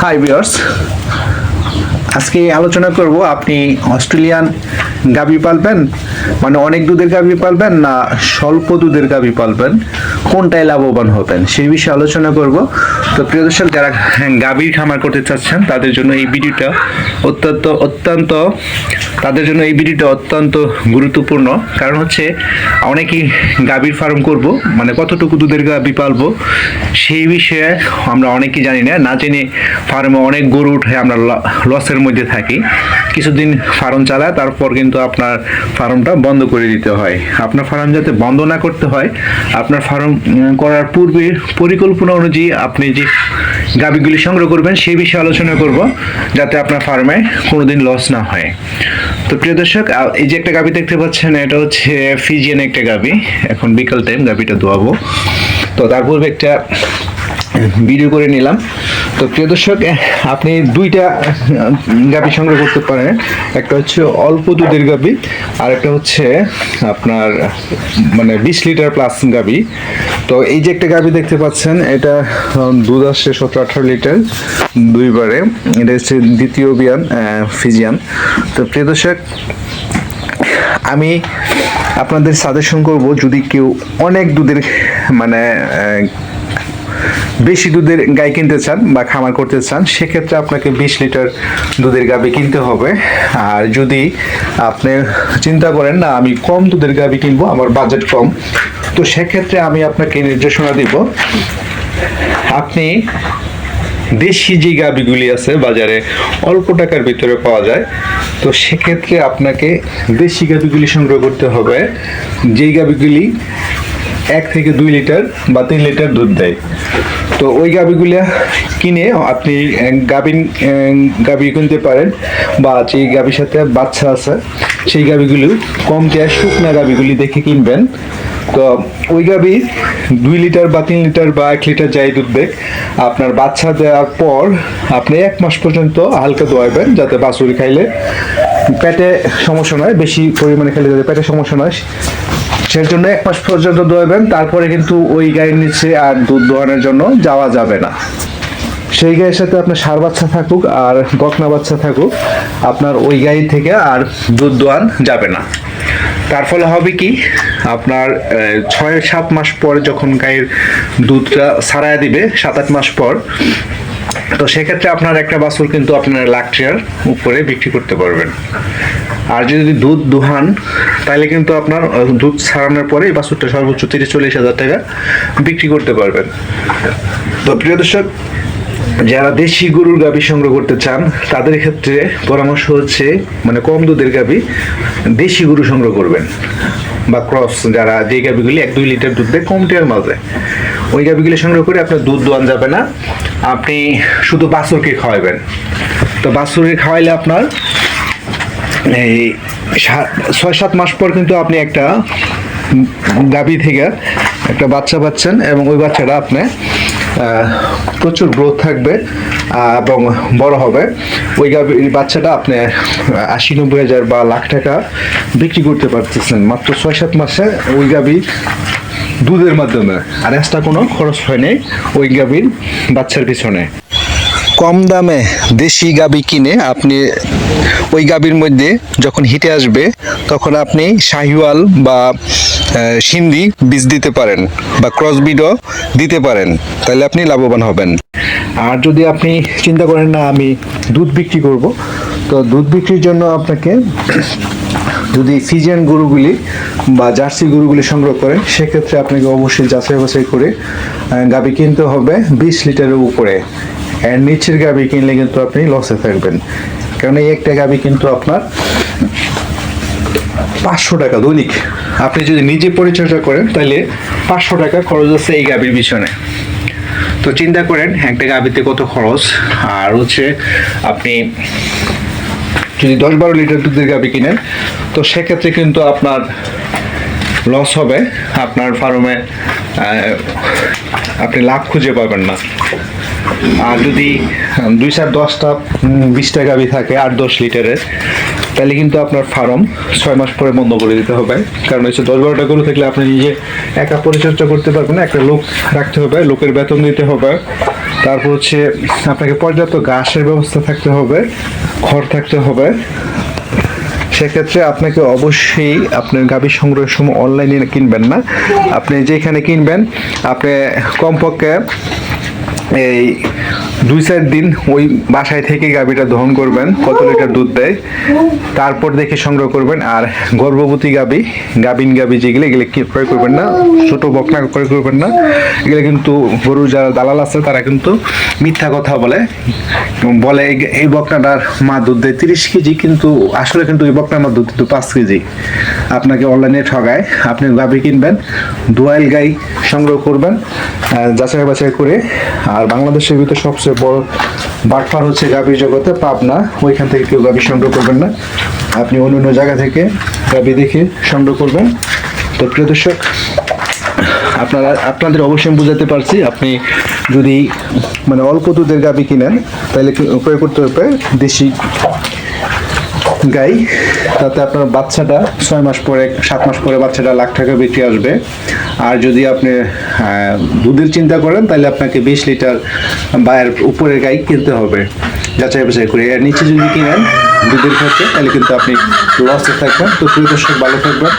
Hi viewers আজকে আলোচনা করব, আপনি অস্ট্রেলিয়ান গাভী পালবেন মানে অনেক দুধের গাভী পালবেন না স্বল্প দুধের গাভী পালবেন, কোনটায় লাভবান হবেন সেই বিষয়ে আলোচনা করব। তো প্রিয় দর্শক, যারা গাভীর খামার করতে চাচ্ছেন, তাদের জন্য এই ভিডিওটা অত্যন্ত অত্যন্ত, তাদের জন্য এই ভিডিওটা অত্যন্ত গুরুত্বপূর্ণ। কারণ হচ্ছে, অনেকেই গাভীর ফার্ম করব মানে কতটুকু দুধের গাভী পালবো, সেই বিষয়ে আমরা অনেকেই জানি না। না জেনে ফার্মে অনেক গরু উঠে আমরা ল- লসের মধ্যে থাকি। কিছুদিন ফার্ম চালায়, তারপর কিন্তু আপনার ফার্মটা বন্ধ করে দিতে হয়। আপনার ফার্ম যাতে বন্ধ না করতে হয়, আপনার ফার্ম করার পূর্বে পরিকল্পনা অনুযায়ী আপনি যে গাভীগুলি সংগ্রহ করবেন, সেই বিষয়ে আলোচনা করব, যাতে আপনার ফার্মে কোনোদিন লস না হয়। তো প্রিয় দর্শক এই যে একটা গাভী দেখতে পাচ্ছেন, এটা হচ্ছে ফিজিয়ান একটা গাভী এখন বিকাল টাইম গাভীটা দোয়াবো তো তার পূর্বে একটা ভিডিও করে নিলাম। তো প্রিয় দর্শক আপনি দুইটা গাভী সংগ্রহ করতে পারেন। একটা হচ্ছে অল্প দুধের গাভী আর একটা হচ্ছে আপনার মানে বিশ লিটার প্লাস গাভী তো এই যে একটা গাভী দেখতে পাচ্ছেন, এটা দুধ আসছে সতেরো আঠারো লিটার দুইবারে। এটা হচ্ছে দ্বিতীয় বিয়ান ফিজিয়ান। তো প্রিয় দর্শক, আমি আপনাদের সাজেশন করব, যদি কেউ অনেক দুধের মানে বেশি দুধের গাই কিনতে চান বা খামার করতে চান, সেক্ষেত্রে আপনাকে বিশ লিটার দুধের গাবি কিনতে হবে। আর যদি আপনি চিন্তা করেন, না, আমি কম দুধের গাবি কিনবো, আমার বাজেট কম, তো সেক্ষেত্রে আমি আপনাকে নির্দেশনা দিব, আপনি দেশি যে গাবিগুলি আছে বাজারে অল্প টাকার ভিতরে পাওয়া যায়, তো সেক্ষেত্রে আপনাকে দেশি গাবিগুলি সংগ্রহ করতে হবে। যেই গাবিগুলি এক থেকে দুই লিটার বা তিন লিটার দুধ দেয়। তো ওই গাবিগুলি কিনে আপনি গাভিন গাভি কিনতে পারেন বা যেই গাবির সাথে বাচ্চা আছে, সেই গাবিগুলি কম দেওয়া শুকনা গাবিগুলি দেখে কিনবেন। তো ওই গাবি দুই লিটার বা তিন লিটার বা এক লিটার যাই দুধ দেখ। আপনার বাচ্চা দেওয়ার পর আপনি এক মাস পর্যন্ত হালকা দোয়াবেন যাতে বাছুরি খাইলে পেটে সমস্যা নয়, বেশি পরিমাণে খেলে যাতে পেটে সমস্যা নয়। সেই জন্য এক মাস পর্যন্ত দোয়াবেন তারপরে কিন্তু ওই গায়ের নিচে আর দুধ দোয়ানোর জন্য যাওয়া যাবে না। সেই গায়ের সাথে আপনার সার বাচ্চা থাকুক আর বকনা বাচ্চা থাকুক, আপনার ওই গাই থেকে আর দুধ দোয়ান যাবে না। তার ফলে হবে কি, আপনার ছয় সাত মাস পর যখন গায়ের দুধটা ছাড়ায় দিবে, সাত আট মাস পর, তো সেক্ষেত্রে আপনার একটা বাছুর কিন্তু আপনার লাখ উপরে বিক্রি করতে পারবেন। আর যদি দুধ দুহান, তাহলে কিন্তু আপনার দুধ ছাড়ানোর পরে এই বাছুরটা সর্বোচ্চ তিরিশ চল্লিশ হাজার টাকা বিক্রি করতে পারবেন। তো প্রিয় দর্শক যারা দেশি গরুর গাভী সংগ্রহ করতে চান, তাদের ক্ষেত্রে পরামর্শ হচ্ছে মানে কম দুধের গাভী দেশি গরু সংগ্রহ করবেন। বা ক্রস, যারা যে গাভীগুলি এক দুই লিটার দুধ দেয় কম টিয়ার দেয় ওই গাভীগুলি সংগ্রহ করে আপনার দুধ দোয়ান যাবে না। আপনি শুধু বাছুরকে খাওয়াবেন। তো বাছুরকে খাওয়াইলে আপনার এই ছয় সাত মাস পর কিন্তু আপনি একটা গাভী থেকে একটা বাচ্চা পাচ্ছেন এবং ওই বাচ্চাটা আপনি প্রচুর গ্রোথ থাকবে এবং বড় হবে। ওই বাচ্চাটা আপনি আশি নব্বই হাজার বা লাখ টাকা বিক্রি করতে পারতেছেন মাত্র ছয় সাত মাসে ওই গাভী দুধের মাধ্যমে। আর এক্সট্রা কোনো খরচ হয়নি ওই গাভীর বাচ্চার পিছনে। কম দামে দেশি গাবি কিনে আপনি ওই গাবির মধ্যে যখন হিটে আসবে, তখন আপনি শাহিওয়াল বা সিন্ধি বীজ দিতে পারেন বা ক্রস বিডও দিতে পারেন। তাহলে আপনি লাভবান হবেন। আর যদি আপনি চিন্তা করেন না, আমি দুধ বিক্রি করব, তো দুধ বিক্রির জন্য আপনাকে যদি ফিজিয়ান গরুগুলি বা জার্সি গরুগুলি সংগ্রহ করেন, সেক্ষেত্রে আপনাকে অবশ্যই যাচাই বাছাই করে গাভী কিনতে হবে বিশ লিটারের উপরে। অ্যান্ড নিচের গাভী কিনলে কিন্তু আপনি লসে থাকবেন। কারণ এই একটা গাভী কিন্তু আপনার পাঁচশো টাকা দৈনিক। আপনি যদি নিজে পরিচর্যা করেন তাহলে পাঁচশো টাকা খরচ আছে এই গাভীর পিছনে। তো চিন্তা করেন একটা গাভীতে কত খরচ? আর হচ্ছে আপনি যদি দশ বারো লিটার দুধের গাভী কিনেন, তো সেক্ষেত্রে কিন্তু আপনার লস হবে, আপনার ফার্মে আপনি লাভ খুঁজে পাবেন না। আর যদি দুই চার দশটা বিশটা গাভী থাকে, আট দশ লিটারের, তাহলে কিন্তু আপনার ফার্ম ছয় মাস পরে বন্ধ করে দিতে হবে। কারণ হচ্ছে দশ বারোটা গরু থাকলে আপনি নিজে একা পরিচর্যা করতে পারবেন না, একটা লোক রাখতে হবে, লোকের বেতন দিতে হবে। তারপর হচ্ছে আপনাকে পর্যাপ্ত ঘাসের ব্যবস্থা থাকতে হবে, খড় থাকতে হবে। সেক্ষেত্রে আপনাকে অবশ্যই আপনার গাভী সংগ্রহের সময় অনলাইনে কিনবেন না। আপনি যেখানে কিনবেন, আপনি কমপক্ষে এই দুই চার দিন ওই বাসায় থেকে গাভীটা দহন করবেন, কত লিটার দুধ দেয়, তারপর দেখে সংগ্রহ করবেন, আর গর্ভবতী গাবি গাভিন গাভী যেগুলো, এগুলো কি ক্রয় করবেন না, ছোট বকনা ক্রয় করবেন না, এগুলো কিন্তু গরুর যারা দালাল আছে, তারা কিন্তু মিথ্যা কথা বলে বলে এই- বকনাটার মা দুধ দেয়, তিরিশ কেজি কিন্তু, আসলে কিন্তু এই বকনার মা দুধ কিন্তু পাঁচ কেজি। আপনাকে অনলাইনে ঠগায়, আপনি গাবি কিনবেন, দোয়াইল গাই সংগ্রহ করবেন যাচাই বাছাই করে, আর বাংলাদেশের ভিতরে সবচেয়ে বড় বাটফার হচ্ছে গাভীর জগতে, পাবনা। ওইখান থেকে কেউ গাভী সংগ্রহ করবেন না। আপনি অন্য অন্য জায়গা থেকে গাভী দেখে সংগ্রহ করবেন। তো প্রিয় দর্শক, আপনারা, আপনাদের অবশ্যই আমি বুঝাতে পারছি, আপনি যদি মানে অল্প দুধের গাভী কিনেন, তাহলে ক্রয় করতে হবে দেশি গাই। তাতে আপনার বাচ্চাটা ছয় মাস পরে, সাত মাস পরে বাচ্চাটা লাখ টাকা বিক্রি আসবে। আর যদি আপনি দুধের চিন্তা করেন, তাহলে আপনাকে বিশ লিটার বায়ের উপরের গাই কিনতে হবে, যাচাই বাছাই করে। এর নিচে যদি কিনেন দুধের ক্ষেত্রে, তাহলে কিন্তু আপনি লসে থাকবেন। তো প্রিয় দর্শক, ভালো থাকবেন।